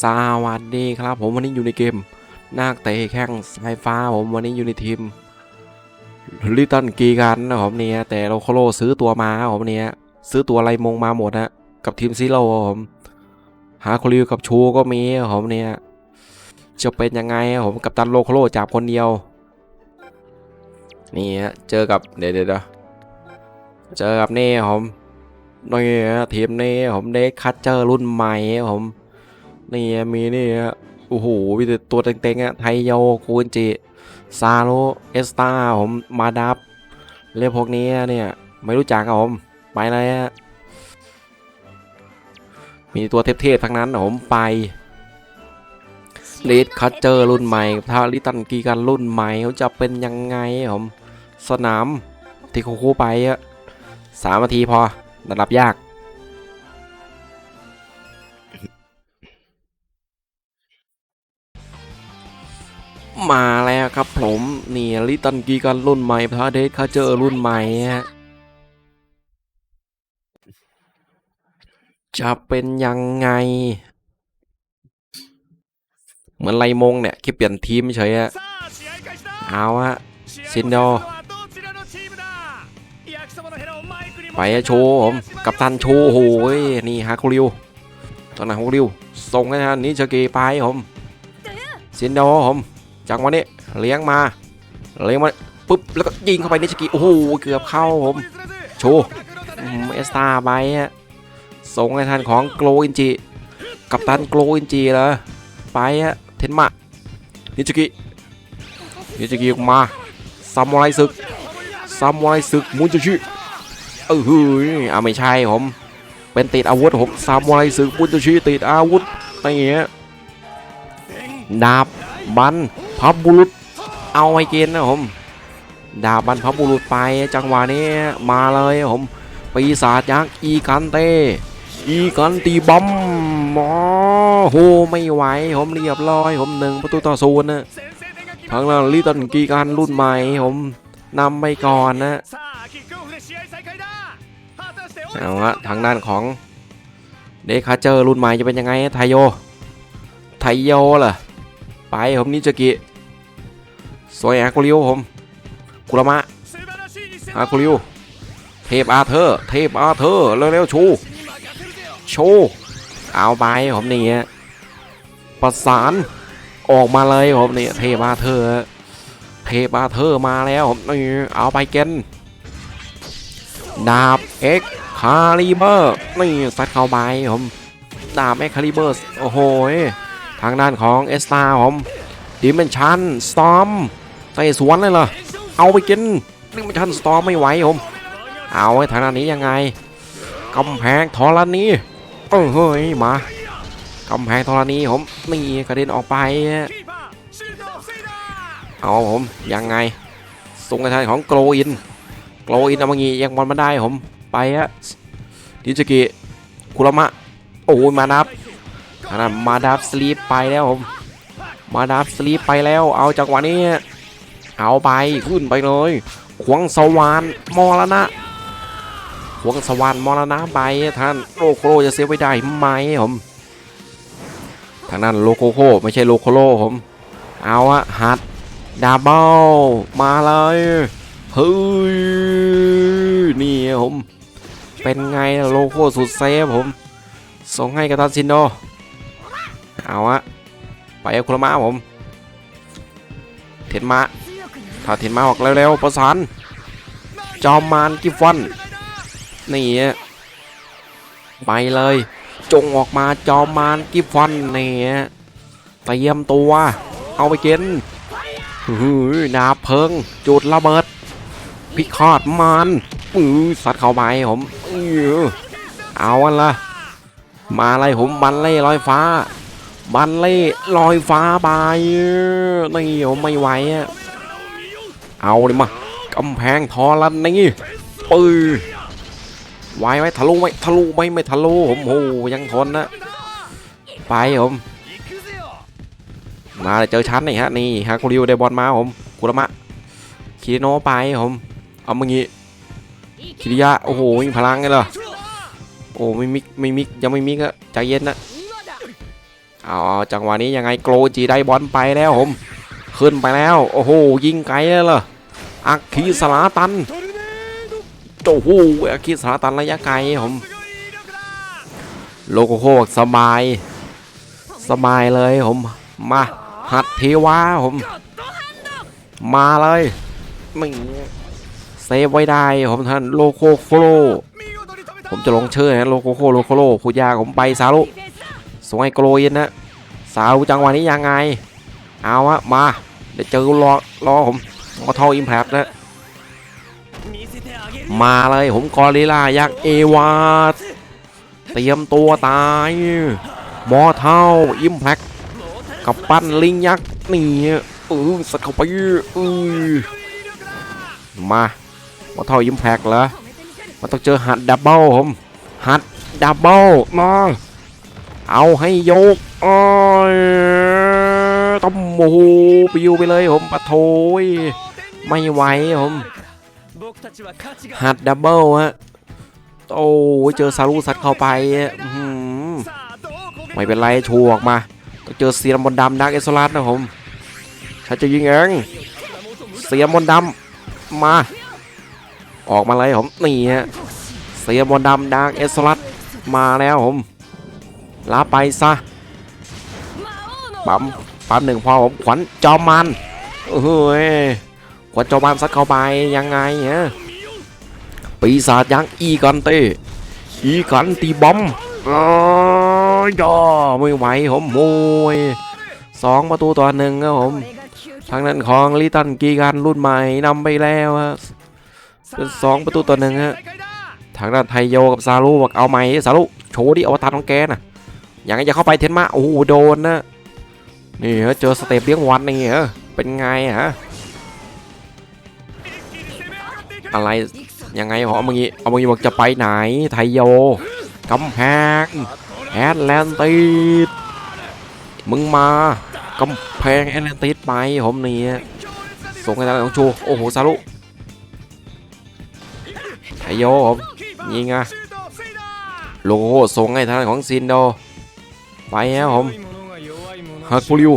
สวัสดีครับผมวันนี้อยู่ในเกมนาคเตะแข้งสายฟ้าผมวันนี้อยู่ในทีมลิตเติ้ลกีกันนะผมเนี่ยแต่เราโคโลซื้อตัวมาครับผมเนี่ยซื้อตัวไรมงมาหมดนะกับทีมซิโร่ครับผมหาคลิวกับชูก็มีครับผมเนี่ยจะเป็นยังไงครับผมกับตันโลโคโลจับคนเดียวนี่ฮะเจอกับเดี๋ยวเดี๋ยวเดี๋ยวเจอกับเน่ครับผมนี่ฮะทีมเนี้ผมเด็กคัตเจอร์รุ่นใหม่ครับผม นี่มีนี่ฮะโอ้โหมีแต่ตัวเต็งๆอะไทโยคูนจิซาโรเอสตาผมมาดับเรียกพวกนี้เนี่ยไม่รู้จักครับผมไปเลยฮะมีตัวเทพๆทั้งนั้นผมไปลีดคัตเจอร์รุ่นใหม่ทาลิตันกีกันรุ่นใหม่เขาจะเป็นยังไงครับผมสนามที่คู่ไปอะสามนาทีพอระดับยาก มาแล้วครับผมนี่ลิตันกีกันรุ่นใหม่พระเดชคาเจอรุ่นใหม่ฮะจะเป็นยังไง เหมือนไรมงเนี่ยแค่เปลี่ยนทีมเฉยฮะเอาฮะซินโดไปโชว์ผมกับตันโชว์โอ้ยนี่ฮาคุริวตอนไหนฮาคุริวส่งให้ทางนี้เชเกไปผมซินโดผม จังหวะนี้เลี้ยงมา เลี้ยงมาปุ๊บแล้วก็ยิงเข้าไปนิชกิโอ้โหเกือบเข้าผมโชว์อืมเอสตาไปฮะส่งให้ทันของโกลอินจิกับตันโกลอินจิเลยไปฮะเทนมะนิจกินิจกิออกมาซามูไรศึกซามูไรศึกมุนจิชิเออฮืออะไม่ใช่ผมเป็นติดอาวุธผมซามูไรศึกมุนจิชิติดอาวุธอะไรเงี้ยดาบ บันพับบุรุษ เอาไอเกนนะผม ดาบันพับบุรุษไปจังหวะนี้มาเลยผมปีศาจยักษ์อีกันเต อีกันตีบอมมอโหไม่ไหวผมเรียบร้อยผมหนึ่งประตูต่อศูนย์นะทางนั้นลิตันกีการรุ่นใหม่ผมนำไปก่อนนะเอาละทางด้านของเดคาเจอร์รุ่นใหม่จะเป็นยังไงไทโยไทโยเหรอ ไปผมนิจกิสวยอากุริโอผมคุระมะอากุริโอเทพอาเธอร์เทพอาเธอร์เร็วๆชูชูเอาไปผมนี่ประสานออกมาเลยผมนี่เทพอาเธอร์เทพอาเธอร์มาแล้วผมนี่เอาไปเกนดาบเอ็กคาลิเบอร์นี่สัดเข้าไปผมดาบเอ็กคาลิเบอร์โอ้โห ทางด้านของเอสตาผมดิมเมนชันสตอมเตะสวนเลยเหรอเอาไปกินดิมเมนชันสตอมไม่ไหวผมเอาไว้ทางด้านนี้ยังไงกำแพงทอรณีเออเฮ้ยมากำแพงทอรณีผมนี่กระเด็นออกไปเอาผมยังไงสูงกระชายของโกลอินโกลอินเอามงี้ยังบอลมาได้ผมไปอะดิจิกิคุรามะโอ้ยมานับ นาดมาดับสลีปไปแล้วผมมาดับสลีปไปแล้ว เอาจังหวะนี้ เอาไปขึ้นไปเลยขวงสวรรค์มรณะหวงสวรรค์มรณะไปท่านโลโคโลจะเสียไปได้ไหมผมทางนั้นโลโคโคไม่ใช่โลโคโลผมเอาอะฮัดดาบเบิลมาเลยเฮ้ยนี่ผมเป็นไงโลโคสุดเซฟผม ส่งให้กับทันซินโด เอาอะไปเอาคุรามะผม เทนมะถ้าเทนมะออกเร็วๆประสานจอมมารกิฟฟอนนี่ฮะไปเลย จงออกมาจอมมารกิฟฟอนนี่ฮะเตรียมตัว เอาไปกินหือดาเพิง จุดระเบิด พิฆาตมารอือสัตว์เข้าไปผมอือเอาอันละมาอะไรผมบันเล่ลอยฟ้า บันเล่ลอยฟ้าไปนี่ไม่ไหวอะเอาเลยมากำแพงทอรันนี่ปืนไว้ไว้ทะลุไหมทะลุไหมไม่ทะลุผมโหยังทนนะไปผมมาเจอชั้นนี่ฮะนี่ฮะคุริวได้บอลมาผมคุระมะคีโนไปผมเอามึงี้คิริยะโอ้โหมีพลังไงหรอโอ้ไม่มิกไม่มิกยังไม่มิกอะใจเย็นนะ เอาจังหวะนี้ยังไงโกลจีได้บอลไปแล้วผม ขึ้นไปแล้ว โอ้โห ยิงไกลเลยเหรออักคีสลาตันโอ้โหอักคีสลาตันระยะไกลผมโลโกโคสบาย สบายเลยผม มาหัดเทวาผม มาเลยไม่เซฟไว้ได้ผมท่านโลโกโคโลผมจะลงเชื่อนะโลโกโคโลโกโคพูยาผมไปซาลุ สวยโกรยินนะสาวจังหวะนี้ยังไง เอาวะมา เดี๋ยวเจอรอรอผมมอทออิมแพลนะ มาเลยผมกอริล่ายักษ์เอวาเตรียมตัวตายมอเท่าอิมแพลกับปั้นลิงยักษ์นี่เออสักเข้าไปเออมามอเท่าอิมแพ็กเหรอมันต้องเจอหัดดับเบิลผมหัดดับเบิลมอง เอาให้ยกต้มหมูปิวไปเลยผมปะโถยไม่ไหวผมหัดดับเบิลฮะโอ้เจอซารุสัตเข้าไปไม่เป็นไรชูออกมาก็เจอเสียมบนดำดักเอสโซลัสนะผมใช่จะยิงเองเสียมบนดำมา ออกมาเลยผมนี่ฮะเสียมบนดำดักเอสโซลัสมาแล้วผม ลาไปซะปั๊มปั๊มหนึ่งพอผมขวัญจอมันเฮ้ยขวัญจอมันซัดเข้าไปยังไงเนี่ยปีศาจยังอีกันเตอีกันตีบอมอ๋อยอไม่ไหวผมโมยสองประตูต่อหนึ่งครับผมทางนั้นของลิตันกีการรุ่นใหม่นำไปแล้วฮะเป็นสองประตูต่อหนึ่งฮะทางด้านไทโยกับซาลูบอกเอาไหมซาลูโชว์ดิอวตารของแกน่ะ อย่างนี้จะเข้าไปเทนมาโอ้โดนนะนี่ฮะเจอสเตปเลี้ยงวันนี่ฮะเป็นไงฮะอะไรยังไงหอมเมื่อกี้เอาเมื่อกี้บอกจะไปไหนไทโยกำแพงแอตแลนติสมึงมากำแพงแอตแลนติสไปผมนี่ส่งให้ทางของชูโอ้โหซาลุไทโยผมยิงอ่โลโก้ส่งให้ทางของซินโด ไปแล้วผมฮาคุริว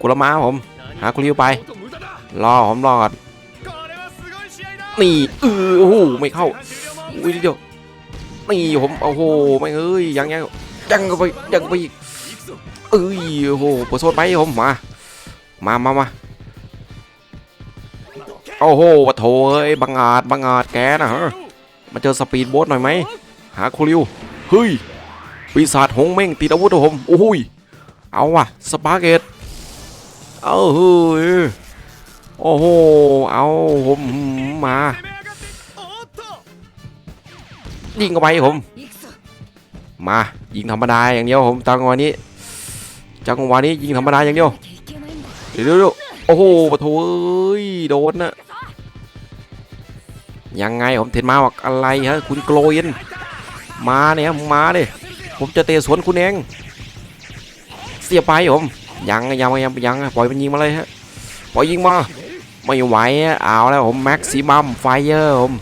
กุลมาผมหาคุริวไป รอผมรอก่อนนี่เออโอ้โหไม่เข้าอุ้ยเดี๋ยวนี่ผมโอ้โหไม่เอ้ยยังยังยังไปยังไปอีกเอ้ยโอ้โหปวดโซดไปผมมามามามาโอ้โหปะโถเอ้ยบังอาจบังอาจแกนะฮะมาเจอสปีดโบ๊ทหน่อยไหมหาคุริวเฮ้ย ปีศาจหงเม่งติดอาวุธผมโอ้ยเอาว่ะสปาเกตเอาเฮ้ยโอ้โหเอาผมมายิงเข้าไปผม มายิงธรรมดาอย่างเดียวผมจังหวะนี้จังหวะนี้ยิงธรรมดาอย่างเดียวเดี๋ยวดูโอ้โหปะโถเอ้ยโดนนะยังไงผมเทนมาว่าอะไรฮะคุณโกลยนมาเนี่ยมาเลย ผมจะเตะสวนคุณเอง เสียไปผมยังยังยังยังปล่อยมันยิงมาเลยฮะปล่อยยิงมาไม่ไหวอะเอาแล้วผมแม็กซิมัมไฟเออร์ผม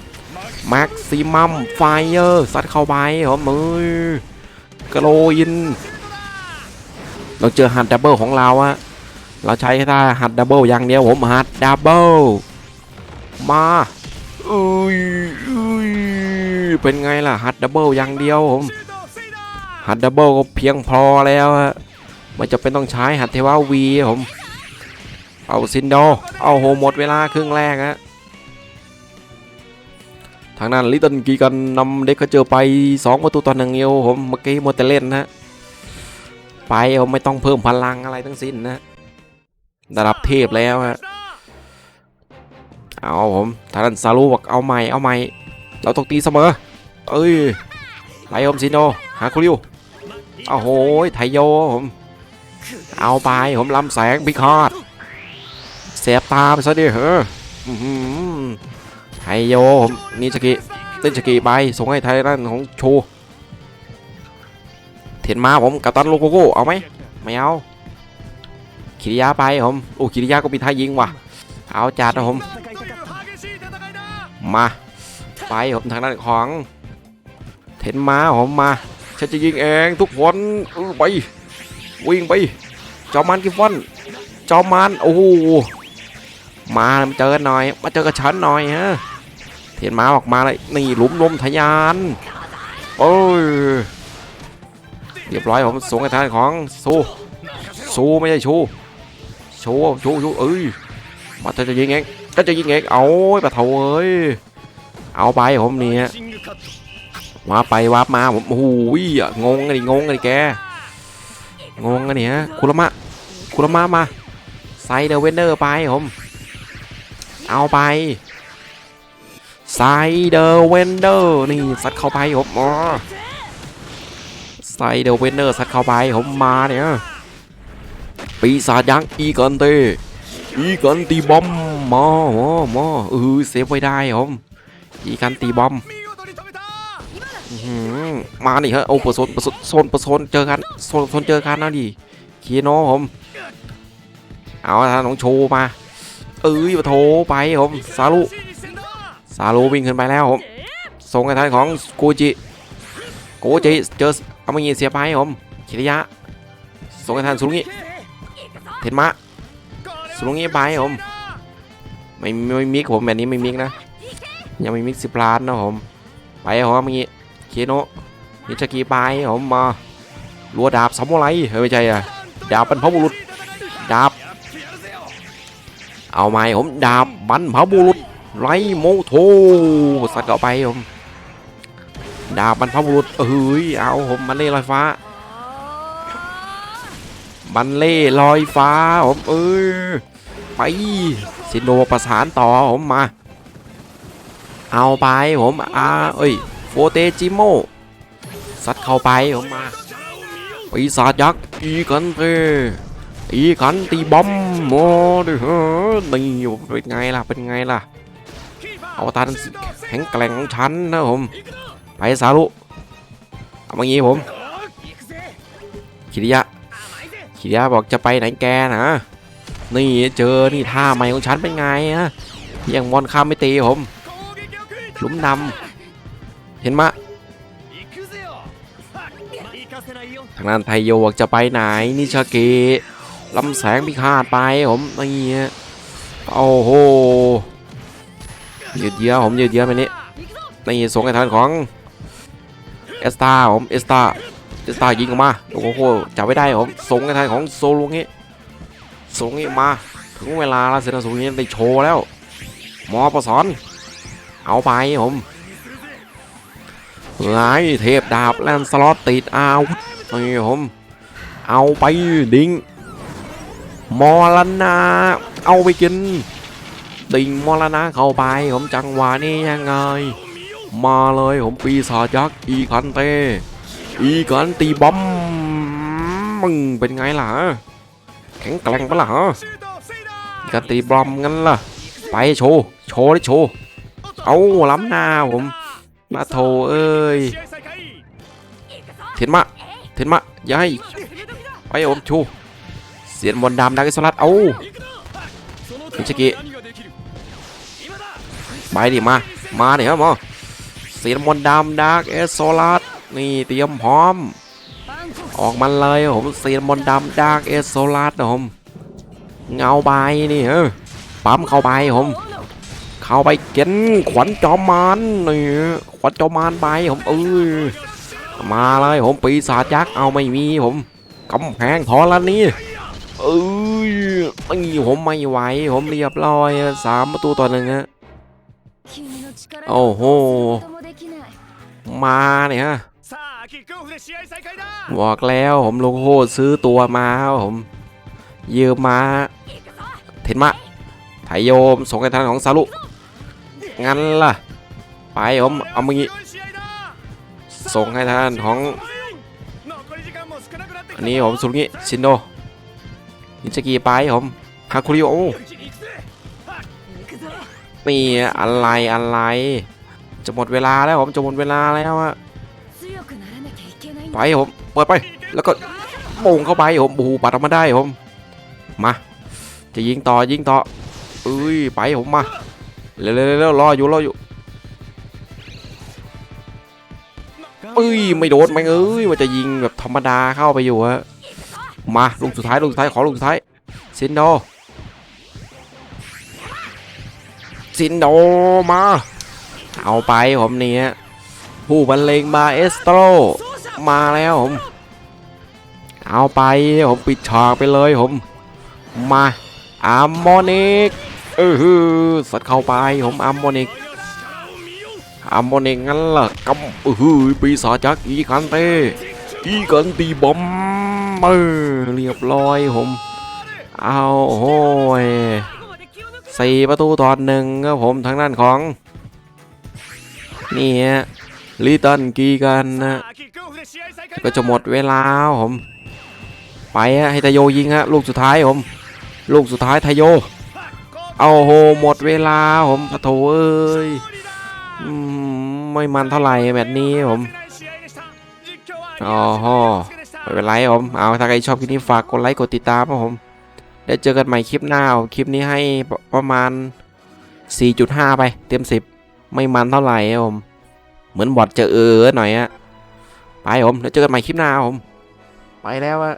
แม็กซิมัมไฟเออร์ซัดเข้าไปผมมือกโลยิน เราเจอฮัดดับเบิลของเราอะเราใช้ท่าฮัดดับเบิลอย่างเดียวผมฮัดดับเบิลมาอุ้ยอุ้ยเป็นไงล่ะฮัดดับเบิลอย่างเดียวผม หัดดับเบิลก็เพียงพอแล้วฮะไม่จะเป็นต้องใช้หัดเทวาวีผมเอาซินโดเอาโหหมดเวลาครึ่งแรกฮะทางนั้นลิตเติ้ลกีกันนำเด็กเขาเจอไป 2 ประตูต่อหนึ่งเอียวผมเมื่อกี้มเตเล่นนะไปเอาไม่ต้องเพิ่มพลังอะไรทั้งสิ้นนะระดับเทพแล้วฮะเอาผมทางนั้นซาลูบอกเอาใหม่เอาใหม่ เราต้องตีเสมอ เอ้ยไหลผมซินโดหาคุริว โอ้โหไทยโยผม เอาไปผมลำแสงพิคอดเสียตาไปซะดิเฮ้อไทยโยผมนี่สกีเต้นสกีไปส่งให้ไทยนั่นของโชเทียนมาผมกับตันโลโกโก้เอาไหมไม่เอาคิริยาไปผมโอ้คิริยาก็มีท่ายิงว่ะ เอาจัดนะผมมาไปผมทางด้านของเทนมาผมมา ฉันจะยิงเองทุกคนไปวิ่งไป เจ้ามันกิฟฟอน เจ้ามันโอ้โหมาเจอหน่อย มาเจอกับฉันหน่อยฮะเทียนมาออกมาเลยนี่หลุมลมทะยานโอ้ยเรียบร้อยผมสูงกระทานของซูซูไม่ใช่ชูชูชูชูเอ้ยมาจะจะยิงเองก็จะยิงเองเอาไปเถอะเอ้ยเอาไปผมเนี่ย วาไปวับมาผมโอ้โหอะงงกันดิงงกันดิแก งงกันดิฮะคุรมะคุรมะมาไซเดอร์เวนเดอร์ไปผมเอาไปไซเดอร์เวนเดอร์นี่ซัดเข้าไปผมอ๋อไซเดอร์เวนเดอร์ซัดเข้าไปผมมาเนี่ยปีศาจยักษ์อีกันเตอีกันตีบอมมาหมอมอเออเซฟไว้ได้ผมอีกันตีบอม มาดิฮะโอ้เปิโซนปิโซนปิโซนเจอกันโซนโซนเจอกันนะดิเคโนผมเอาทางน้องโชว์มาเอ้ยโถไปผมซาลูซาลูวิ่งขึ้นไปแล้วผมส่งให้ทานของโกจิโกจิเจอเอามาเงียเสียไปผมคิริยะส่งให้ทานสุลุงิเทนมะสุลุงิไปผมไม่ไม่มิกผมแบบนี้ไม่มิกนะยังไม่มิกสิบล้านนะผมไปผมเมื่อกี้ เคโนะนิชกีไปผมมาลัวดาบสมุไรเฮ้ยไม่ใช่อะดาบปันพบุรุษดาบ เอาไหมผมดาบบันพบุรุษไรโมโทสัตว์เข้าไปผมดาบบันพบุรุษเฮ้ยเอาผมมันเล่ลอยฟ้ามันเล่ลอยฟ้าผมเออไปสินโนประสานต่อผมมา เอาไปผมอ่าเอ้ย ฟเตจิโมสัดเข้าไปผมมาปีศาจยักษ์อีกันเตอีกันตีบอมโมดิฮะนี่เป็นไงล่ะเป็นไงล่ะเอาตาแข็งแกร่งของฉันนะผมไปสาลุเอามางี้ผมขีดยะขีดยะบอกจะไปไหนแกนะนี่เจอนี่ท่าใหม่ของฉันเป็นไงฮะยังมอนข้ามไม่ตีผมลุ้มนำ เห็นมะทางด้านไทโยกจะไปไหนนิชากิลำแสงพิฆาตไปผมนี่ฮโอ้โหเยอะเยอะผมเยอะเยอะไปนี้นี่ส่งไอ้ทานของเอสตาผมเอสตาเอสตายิงออกมาโอ้โหจับไม่ได้ผมส่งไอ้ทานของโซลุงนี้ส่งนี้มาถึงเวลาแล้วเซนสูงนี้ไปโชว์แล้วหมอประสอนเอาไปผม ไล่เทพดาบแลนสล็อตติดเอาวุธนี่ผม เอาไปดิงมอลนาเอาไปกิน ดิงมอลนาเข้าไปผมจังหวะนี้ยังไง มาเลยผมปีศาจยักษ์อีคันเต อีคันตีบอมมึงเป็นไงล่ะแข็งแกร่งปะล่ะกันตีบอมงั้นล่ะ ไปโชว์ โชว์ได้โชว์ เอาล้ำหน้าผม มาโทเอ้ย เทียนมา เทียนมา อย่าให้ ไปโอมชู เสียนมอลดำดักอิสลัดเอามิชิกิไปดิมา มาเนี่ยครับมอเสียนมอลดำดาร์กเอสโซลัดนี่เตรียมพร้อม ออกมาเลยผมเสียนมอลดำดาร์กเอสโซลัดนะผม เงาใบนี่เออปั๊มเข้าใบผม เข้าไปเก็นขวัญจอมานนี่ขวัญจอมานไปผมเออมาเลยผมปีศาจยักษ์เอาไม่มีผมกำแพงทอละนี่เอ้ยไม่ผมไม่ไหวผมเรียบร้อยสามประตูต่อหนึ่งฮะโอ้โหมาเนี่ยฮะบอกแล้วผมลงโหดซื้อตัวมาผมยืมมาเทนมะไทยโยมส่งกันทางของซาลุ งั้นล่ะ ไปผมเอามือส่งให้ท่านของ อันนี้ผมสุงี้ชินโดนิจกีไปผมฮาคุริโอมีอะไรอะไร จะหมดเวลาแล้วผมจะหมดเวลาแล้วอะไปผมเปิดไป แล้วก็โงเข้าไปผมบูปัดออกมาได้ผม มา จะยิงต่อยิงต่ออุ้ยไปผมมา เร็วๆๆๆรออยู่รออยู่頑เอ้ยไม่โดนแม่งเอ้ยมันจะยิงแบบธรรมดาเข้าไปอยู่ฮะมาลูกสุดท้ายลูกสุดท้ายขอลูกสุดท้ายซินโดซินโดมาเอาไปผมเนี่ยผู้บรรเลงมาเอสโตรมาแล้วผมเอาไปผมปิดฉากไปเลยผมมาอัมโมนิก เออฮือสัตเข้าไปผมอัมมอนิกอัมมอนิกงั้นล่ะกำเออฮือปีศาจกอีกันเตอีกันตีบอมเออเรียบร้อยผมเอาโห้ยสี่ประตูตอนหนึ่งครับผมทางด้านของนี่ฮะลีตันกีกันนะก็จะหมดเวลาผม ไปฮะให้ทโยยิงฮะลูกสุดท้ายผม ลูกสุดท้ายทโย เอาโหหมดเวลาผมปะโถเอ้ยไม่มันเท่าไหร่แบบนี้ผมอ๋อฮะไม่เป็นไรผม เอาถ้าใครชอบคลิปนี้ฝากกดไลค์กดติดตามผม ได้เจอกันใหม่คลิปหน้า คลิปนี้ให้ประมาณ 4.5 ไป เต็ม 10 ไม่มันเท่าไหร่ผม เหมือนบอดจะเออหน่อยอะไปผม แล้วเจอกันใหม่คลิปหน้าผม ไปแล้วอะ